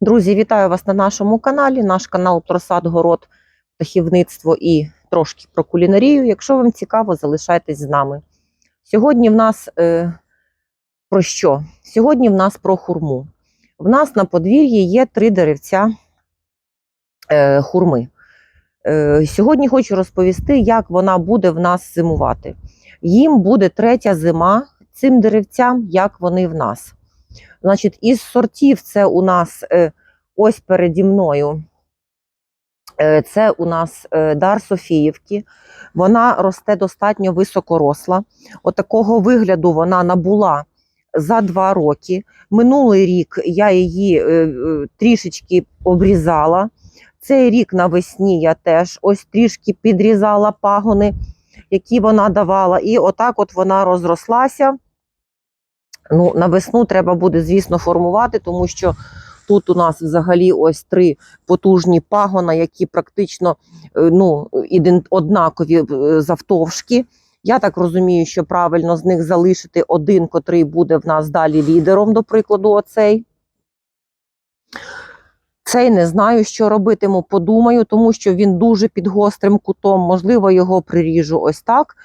Друзі, вітаю вас на нашому каналі. Наш канал про сад, город, птахівництво і трошки про кулінарію. Якщо вам цікаво, залишайтесь з нами. Сьогодні в нас е, про що? Сьогодні в нас про хурму. В нас на подвір'ї є три деревця е, хурми. Е, сьогодні хочу розповісти, як вона буде в нас зимувати. Їм буде третя зима цим деревцям, як вони в нас. Значить, із сортів це у нас е, ось переді мною. Е, це у нас е, дар Софіївки. Вона росте достатньо високоросла. Отакого вигляду вона набула за два роки. Минулий рік я її трішечки обрізала. Цей рік навесні я теж ось трішки підрізала пагони, які вона давала. І отак от вона розрослася. Ну, на весну треба буде, звісно, формувати, тому що тут у нас взагалі ось три потужні пагона, які практично е, ну, однакові е, завтовшки. Я так розумію, що правильно з них залишити один, котрий буде в нас далі лідером, до прикладу, оцей. Цей не знаю, що робитиму, подумаю, тому що він дуже під гострим кутом. Можливо, його приріжу ось так.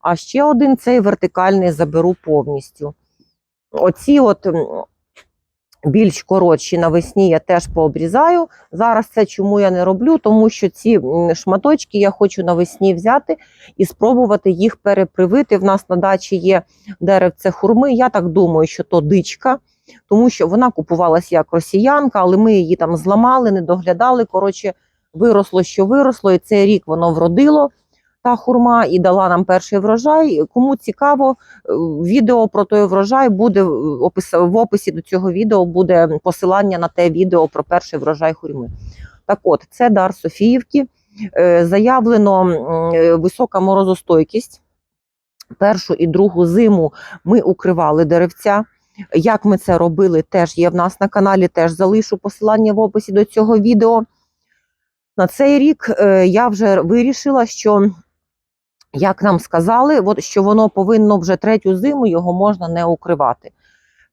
А ще один цей вертикальний заберу повністю. Оці от більш коротші навесні я теж пообрізаю. Зараз це чому я не роблю, тому що ці шматочки я хочу навесні взяти і спробувати їх перепривити. В нас на дачі є деревце хурми. Я так думаю, що то дичка, тому що вона купувалася як росіянка, але ми її там зламали, не доглядали. Коротше, виросло, що виросло, і цей рік воно вродило. Та хурма і дала нам перший врожай. Кому цікаво, е, відео про той врожай буде е, в описі до цього відео буде посилання на те відео про перший врожай хурми. Так от, це дар Софіївки. Е, Заявлено висока морозостойкість. Першу і другу зиму ми укривали деревця. Як ми це робили, теж є в нас на каналі, теж залишу посилання в описі до цього відео. На цей рік я вже вирішила, що як нам сказали, от, що воно повинно вже третю зиму, його можна не укривати.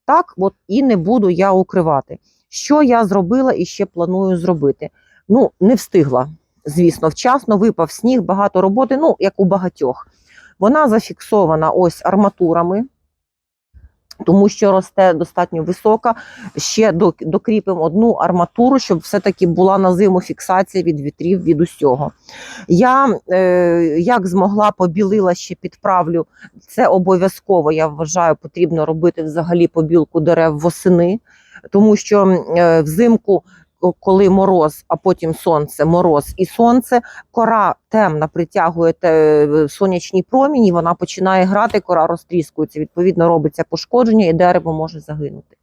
Так, от і не буду я укривати. Що я зробила і ще планую зробити? Ну, не встигла, звісно, вчасно випав сніг, багато роботи, ну, як у багатьох. Вона зафіксована ось арматурами, тому що росте достатньо висока. Ще докріпимо одну арматуру, щоб все-таки була на зиму фіксація від вітрів, від усього. Я е, як змогла побілила ще підправлю. Це обов'язково, я вважаю, потрібно робити взагалі побілку дерев восени, тому що е, взимку. Ко- Коли мороз, а потім сонце, мороз і сонце, кора темна притягує те, сонячні проміні, вона починає грати, кора розтріскується. Відповідно, робиться пошкодження, і дерево може загинути.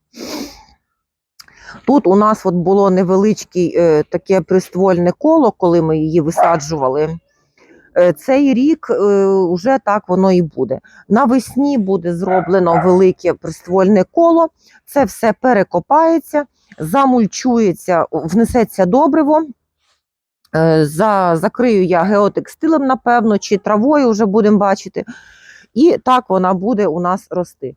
Тут у нас от було невеличке е, таке приствольне коло, коли ми її висаджували. Е, Цей рік е, вже так воно і буде. Навесні буде зроблено велике приствольне коло, це все перекопається, замульчується, внесеться добриво. Е, За, закрию я геотекстилем, напевно, чи травою вже будемо бачити. І так вона буде у нас рости.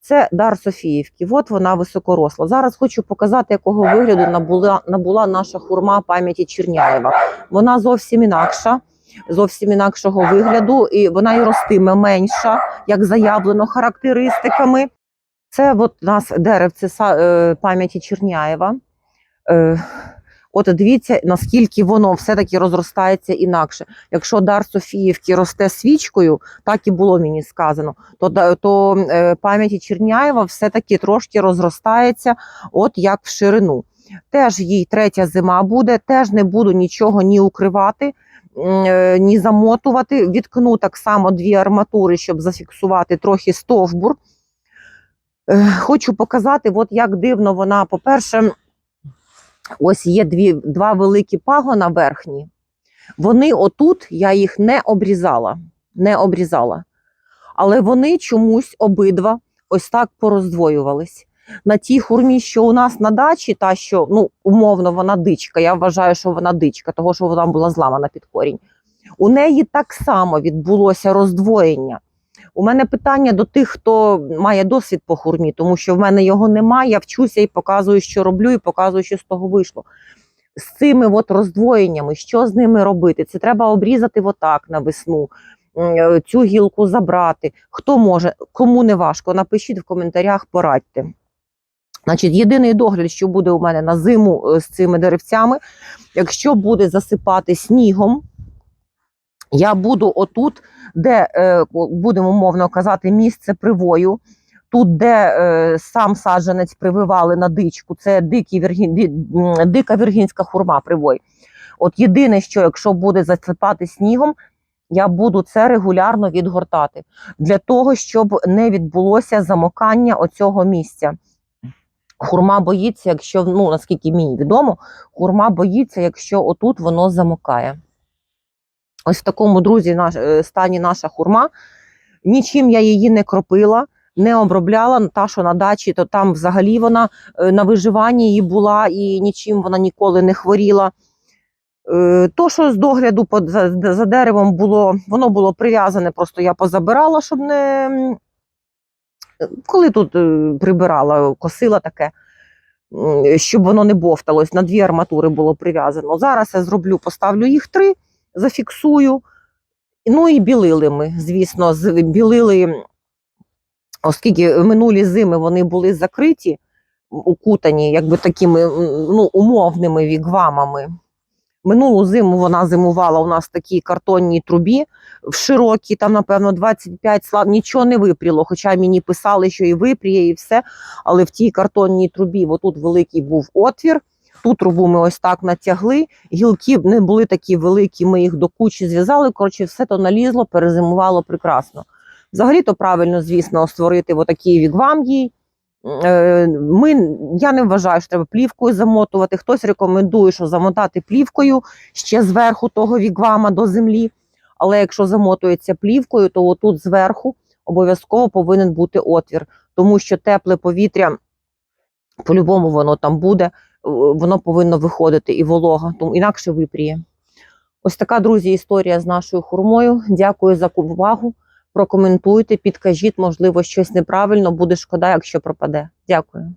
Це дар Софіївки. От вона високоросла. Зараз хочу показати, якого вигляду набула, набула наша хурма пам'яті Черняєва. Вона зовсім інакша, зовсім інакшого вигляду, і вона і ростиме менша, як заявлено характеристиками. Це от у нас деревце е, пам'яті Черняєва. Е, От дивіться, наскільки воно все-таки розростається інакше. Якщо дар Софіївки росте свічкою, так і було мені сказано, то, то е, пам'яті Черняєва все-таки трошки розростається, от як в ширину. Теж їй третя зима буде, теж не буду нічого ні укривати, ні замотувати. Відкну так само дві арматури, щоб зафіксувати трохи стовбур. Е, Хочу показати, от як дивно вона, по-перше, ось є дві, два великі пагона верхні. Вони отут, я їх не обрізала, не обрізала. Але вони чомусь обидва ось так пороздвоювались. На тій хурмі, що у нас на дачі, та що ну, умовно вона дичка. Я вважаю, що вона дичка, того що вона була зламана під корінь. У неї так само відбулося роздвоєння. У мене питання до тих, хто має досвід по хурмі, тому що в мене його немає. Я вчуся і показую, що роблю, і показую, що з того вийшло. З цими от роздвоєннями, що з ними робити? Це треба обрізати отак на весну, е, цю гілку забрати. Хто може, кому не важко, напишіть в коментарях, порадьте. Значить, єдиний догляд, що буде у мене на зиму е, з цими деревцями, якщо буде засипати снігом, я буду отут, де е, будемо умовно казати, місце привою. Тут, де е, сам саджанець прививали на дичку, це дикий віргін, ди- дика віргінська хурма привой. От єдине, що якщо буде засипати снігом, я буду це регулярно відгортати для того, щоб не відбулося замокання оцього місця. Хурма боїться, якщо, ну наскільки мені відомо, хурма боїться, якщо отут воно замокає. Ось в такому, друзі, наш, е, стані наша хурма. Нічим я її не кропила, не обробляла. Та, що на дачі, то там взагалі вона е, на виживанні її була і нічим вона ніколи не хворіла. Е, То, що з догляду за, за деревом було, воно було прив'язане, просто я позабирала, щоб не. Коли тут е, прибирала, косила таке, щоб воно не бовталось, на дві арматури було прив'язано. Зараз я зроблю, поставлю їх три, зафіксую. Ну і білили ми, звісно, білили, оскільки минулі зими вони були закриті, укутані, якби такими ну, умовними вігвамами. Минулу зиму вона зимувала у нас в такій картонній трубі, в широкій, там, напевно, 25 слав, нічого не випріло. Хоча мені писали, що і випріє, і все. Але в тій картонній трубі, отут великий був отвір. Ту трубу ми ось так натягли. Гілки не були такі великі, ми їх до кучі зв'язали. Коротше, все то налізло, перезимувало прекрасно. Взагалі, то правильно, звісно, створити отакий вігвам їй. Е, Ми, я не вважаю, що треба плівкою замотувати. Хтось рекомендує, що замотати плівкою ще зверху того вігвама до землі. Але якщо замотується плівкою, то отут зверху обов'язково повинен бути отвір, тому що тепле повітря, по-любому воно там буде, воно повинно виходити і волога, тому інакше випріє. Ось така, друзі, історія з нашою хурмою. Дякую за увагу. Прокоментуйте, підкажіть, можливо, щось неправильно, буде шкода, якщо пропаде. Дякую.